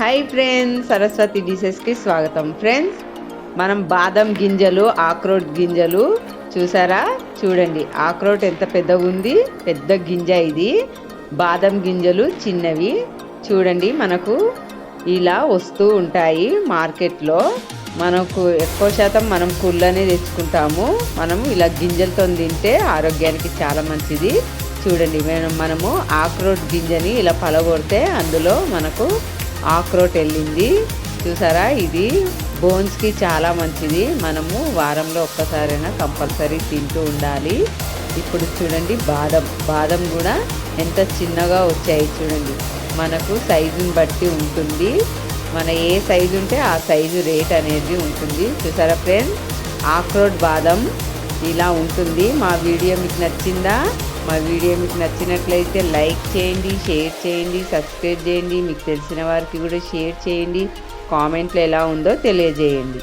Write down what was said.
Hi friends Saraswati డిషెస్కి స్వాగతం. Friends మనం బాదం గింజలు ఆక్రోట్ గింజలు చూసారా? చూడండి ఆక్రోట్ ఎంత పెద్దగా ఉంది? పెద్ద గింజ ఇది. బాదం గింజలు చిన్నవి. చూడండి మనకు ఇలా వస్తూ ఉంటాయి మార్కెట్లో. మనకు ఎక్కువ శాతం మనం కుళ్ళనే తెచ్చుకుంటాము. మనం ఇలా గింజలతో తింటే ఆరోగ్యానికి చాలా మంచిది. చూడండి మనం మనము ఆక్రోట్ గింజని ఇలా పలగొడితే అందులో మనకు ఆక్రోట్ వెళ్ళింది చూసారా? ఇది బోన్స్కి చాలా మంచిది. మనము వారంలో ఒక్కసారైనా కంపల్సరీ తింటూ ఉండాలి. ఇప్పుడు చూడండి బాదం. బాదం కూడా ఎంత చిన్నగా వచ్చాయి చూడండి. మనకు సైజుని బట్టి ఉంటుంది. మన ఏ సైజు ఉంటే ఆ సైజు రేట్ అనేది ఉంటుంది. చూసారా ఫ్రెండ్స్? ఆక్రోట్ బాదం. ఇలా ఉంటుంది. మా వీడియో మీకు నచ్చిందా? మా వీడియో మీకు నచ్చినట్లయితే లైక్ చేయండి షేర్ చేయండి సబ్స్క్రైబ్ చేయండి. మీకు తెలిసిన వారికి కూడా షేర్ చేయండి. కామెంట్లో ఎలా ఉందో తెలియజేయండి.